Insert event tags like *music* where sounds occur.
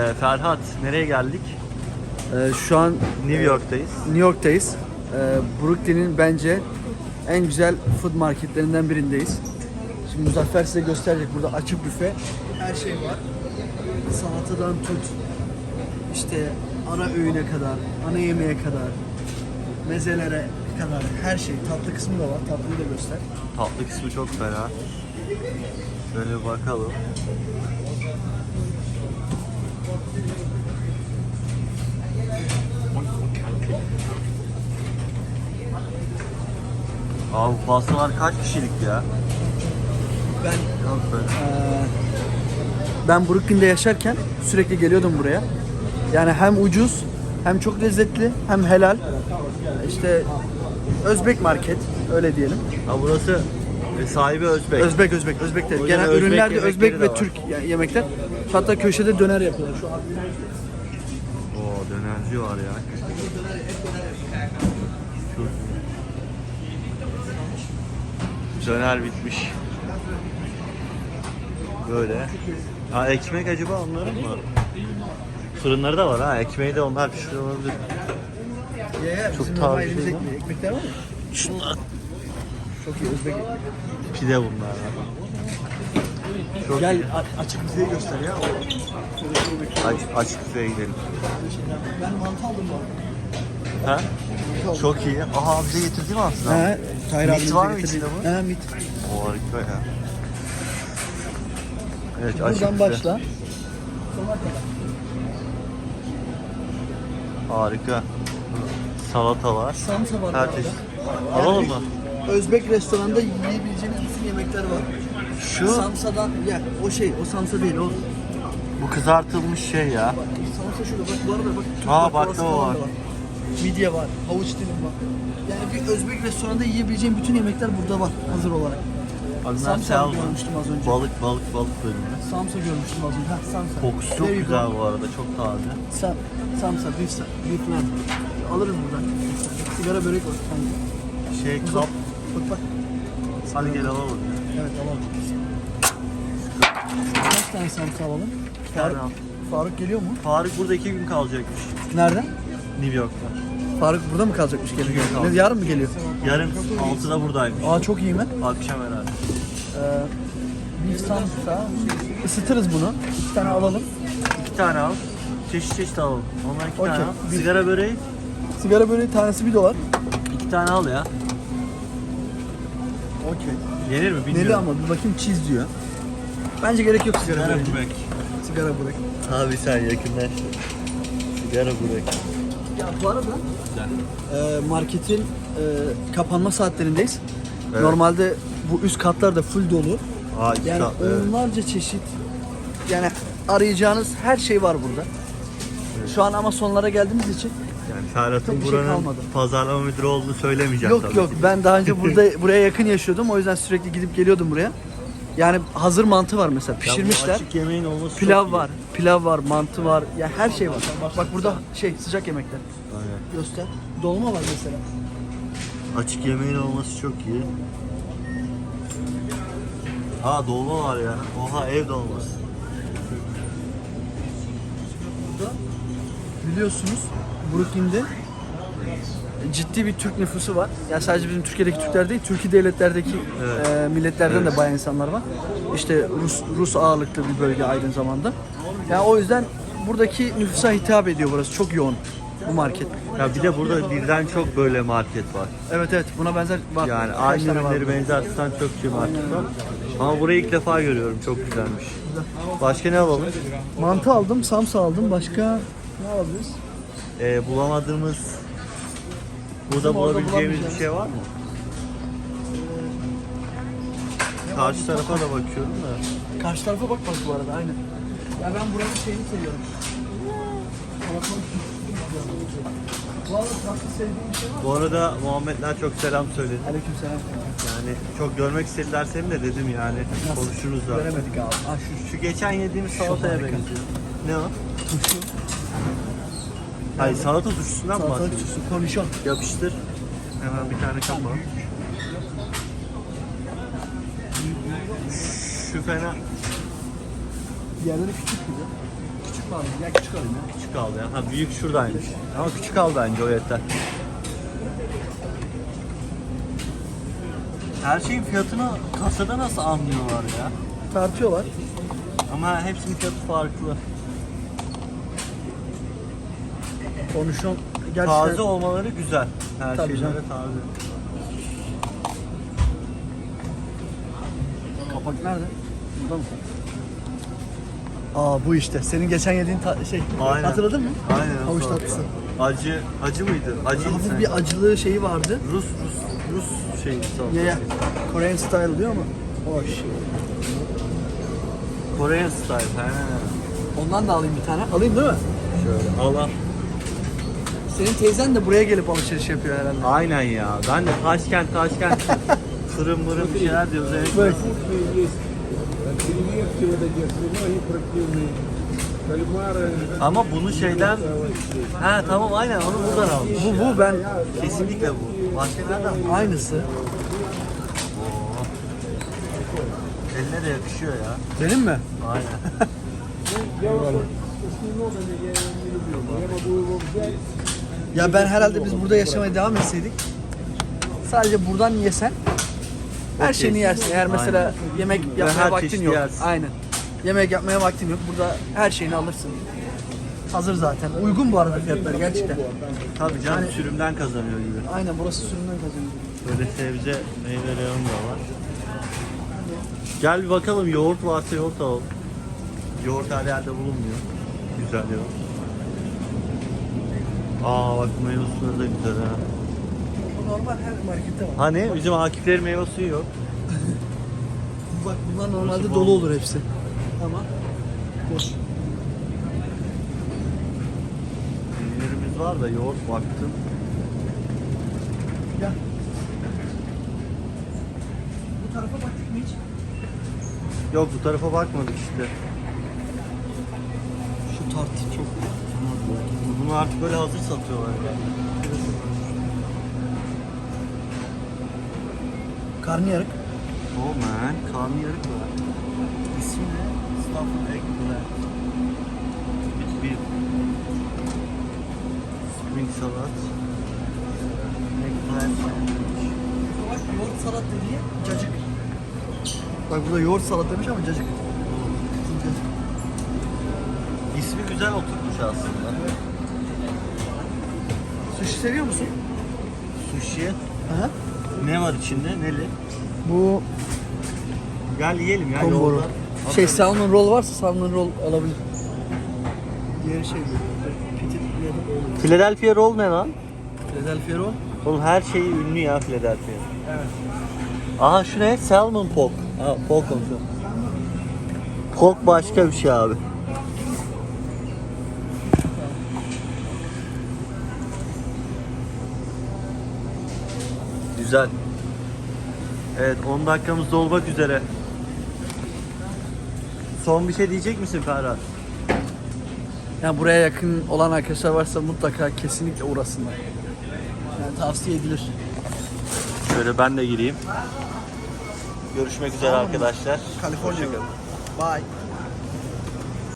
Ee, Ferhat nereye geldik? Ee, şu an New York'tayız. New York'tayız. Ee, Brooklyn'in bence en güzel food marketlerinden birindeyiz. Şimdi Muzaffer size gösterecek. Burada açık büfe. Her şey var. Salatadan tut. işte ana öğüne kadar, ana yemeğe kadar, mezelere kadar her şey. Tatlı kısmı da var. Tatlıyı da göster. Tatlı kısmı çok fena. Şöyle bir bakalım. Abi pastalar kaç kişilik ya? Ben böyle. Ee, ben Brooklyn'de yaşarken sürekli geliyordum buraya. Yani hem ucuz, hem çok lezzetli, hem helal. İşte Özbek market, öyle diyelim. Ha burası e, sahibi Özbek. Özbek, Özbek, Özbek de. O yüzden Genel Özbek ürünler de yemekleri Özbek de ve var. Türk ye- yemekler. Hatta köşede döner yapıyorlar şu an. Oo dönerci var ya. Döner bitmiş. Böyle. Ha ekmek acaba onların mı? Fırınları da var ha. Ekmeği de onlar pişiriyor olabilir. Çok elimiz değil. Ekmekler var mı? Şunlar Çok iyi Özbek pide bunlar. Çok Gel a- açık bize göster ya. Aç, açık büfeye gidelim. Ben mantı aldım bu arada. Ha? Çok iyi. Aha bize getirdi mi aslında? He, Tahir Mit var mı getirdi. içinde bu? He, mit. O harika ya. Evet açık Buradan büfe. başla. Harika. Salata var. Samsa var. Her bu çeşit. arada. Alalım Yani mı? Özbek restoranında yiyebileceğiniz bütün yemekler var. Şu Samsa'dan ya o şey o samsa değil o bu kızartılmış şey ya. samsa şurada bak bu arada bak Türk Aa, baklavası baklava falan var. Midye var, havuç dilim var. Yani bir Özbek restoranında yiyebileceğin bütün yemekler burada var hazır olarak. Adından Samsa salma. görmüştüm az önce. Balık balık balık bölümü. Samsa görmüştüm az önce. Ha, samsa. Kokusu çok There you güzel go. bu arada. Çok taze. Sa samsa, beef, beef lamb. Alırım buradan. Sigara börek var. Şey kap. Bak bak. Hadi gel alalım. Evet alalım. Kaç tane samsa alalım? Faruk, al. Faruk geliyor mu? Faruk burada iki gün kalacakmış. Nereden? New York'ta. Faruk burada mı kalacakmış geliyor? gün kalacak. Ne, yarın mı geliyor? Yarın 6'da buradaymış. Aa çok iyi mi? Akşam herhalde. Ee, beef samsa. Isıtırız bunu. İki tane alalım. İki tane al. Çeşit çeşit alalım. Ondan iki Okey. tane al. Bir- Sigara böreği Sigara böreği tanesi bir dolar. iki tane al ya. Okey. Yenir mi bilmiyorum. Neli ama bir bakayım cheese diyor. Bence gerek yok sigara Sigara böreği. börek. Sigara börek. Abi sen yakınlaş. Sigara börek. Ya bu arada e, marketin e, kapanma saatlerindeyiz. Evet. Normalde bu üst katlar da full dolu. Aa, Yani katlı, evet. onlarca çeşit yani arayacağınız her şey var burada. Şu an ama sonlara geldiğimiz için Yani Ferhat'ın Çok bir şey buranın kalmadı. pazarlama müdürü olduğunu söylemeyeceğim yok tabii yok ki. ben daha önce *laughs* burada buraya yakın yaşıyordum o yüzden sürekli gidip geliyordum buraya. Yani hazır mantı var mesela Ya bu pişirmişler. Açık yemeğin olması Pilav çok iyi. var, pilav var, mantı var. Ya her şey var. Bak burada şey sıcak yemekler. Aynen. Göster. Dolma var mesela. Açık yemeğin olması çok iyi. Ha dolma var ya. Oha ev dolması. Biliyorsunuz Brooklyn'de ciddi bir Türk nüfusu var. Yani sadece bizim Türkiye'deki Türkler değil, Türkiye devletlerdeki Evet. e, milletlerden Evet. de bayağı insanlar var. İşte Rus Rus ağırlıklı bir bölge aynı zamanda. Yani o yüzden buradaki nüfusa hitap ediyor burası. Çok yoğun bu market. Ya bir de burada birden çok böyle market var. Evet evet buna benzer var. Yani aynı ürünleri benzer tutan çok iyi market var. Ama burayı ilk defa görüyorum. Çok güzelmiş. Başka ne alalım? Mantı aldım, samsa aldım. Başka ne alabiliriz? Ee, bulamadığımız burada orada bulabileceğimiz bir bulamayacağımız- şey var mı? Karşı tarafa da bakıyorum da. Karşı tarafa bak bak bu arada aynen. Ya ben buranın şeyini seviyorum. Bu arada tatlı sevdiğim bir şey var. Bu arada Muhammedler çok selam söyledi. Aleykümselam. Yani çok görmek istediler seni de dedim yani. Konuşuruz da. Göremedik abi. Ah şu Şu geçen yediğimiz salataya harika. benziyor. Ne o? turşu. Hayır salata turşusundan mı Salatalık bahsediyorsun? turşusu. Kornişon. Yapıştır. Hemen bir tane kapa. Şu fena. Diğerleri küçük gibi. Küçük alayım? Ya küçük alayım ya. Küçük aldı ya. Ha büyük şuradaymış. Ama küçük aldı bence o yeter. Her şeyin fiyatını kasada nasıl anlıyorlar ya? Tartıyorlar. Ama hepsinin fiyatı farklı. Konuşon gerçekten Taze olmaları güzel. Her Tabii şeyleri canım. taze. kapak nerede? Burada mı? Aa bu işte. Senin geçen yediğin ta- şey. Aynen. Hatırladın mı? Aynen. Havuç tatlısı. Acı, acı mıydı? Acı Hafif bir acılığı şeyi vardı. Rus, Rus, Rus şey salatası. Ya ya. Korean style diyor ama. Hoş. Korean style. He. Ondan da alayım bir tane. Alayım değil mi? Şöyle. Allah. Senin teyzen de buraya gelip alışveriş yapıyor herhalde. Aynen ya. Ben de Taşkent, Taşkent. *laughs* Fırın mırın bir şeyler diyoruz. Evet. Ama bunu şeyden... Ha tamam aynen onu buradan almış. Bu, bu ben... Kesinlikle bu. Başka nereden? Aynısı. Eline de yakışıyor ya. Benim mi? Aynen. *laughs* Ya ben herhalde biz burada yaşamaya devam etseydik sadece buradan yesen her şeyini yersin. Eğer mesela yemek yapmaya her vaktin çeşidi yok. yersin. Aynen. Yemek yapmaya vaktin yok. Burada her şeyini alırsın. Hazır zaten. Uygun bu arada fiyatlar gerçekten. Tabii canım Yani- sürümden kazanıyor gibi. Aynen burası sürümden kazanıyor. Böyle sebze meyve reyonu da var. Gel bir bakalım yoğurt varsa yoğurt alalım. Yoğurt her yerde bulunmuyor. Güzel yoğurt. Aa bak meyve suları da güzel ha. Bu normal her markette var. Hani bizim Akiflerin meyve suyu yok. *laughs* Bak bunlar normalde Burası dolu bol. olur hepsi. Ama boş. Peynirimiz var da yoğurt baktım. Gel. Bu tarafa baktık mı hiç? Yok bu tarafa bakmadık işte. Şu tart çok Bunu artık böyle hazır satıyorlar. Karnıyarık. Oh man, karnıyarık var. İsmi ne? Stuffed egg bread. With beef. Spring salad. Eggplant sandwich. Bak yoğurt salat dediği cacık. Bak burada yoğurt salat demiş ama cacık. Cacık. İsmi güzel oturmuş aslında. Sushi seviyor musun? Sushi. Aha. Ne var içinde? Neli? Bu Gel yiyelim ya Komboru. yolda. Şey salmon roll varsa salmon roll alabilir. Diğeri şey bu. Petit. Philadelphia roll ne lan? Philadelphia roll. Oğlum her şeyi ünlü ya Philadelphia. Evet. Aha şu ne? Salmon pork. Ha pork olsun. Pork başka bir şey abi. Güzel. Evet 10 dakikamız dolmak üzere. Son bir şey diyecek misin Ferhat? Yani buraya yakın olan arkadaşlar varsa mutlaka kesinlikle uğrasınlar. Yani tavsiye edilir. Şöyle ben de gireyim. Görüşmek üzere arkadaşlar. Kaliforniya. Bye.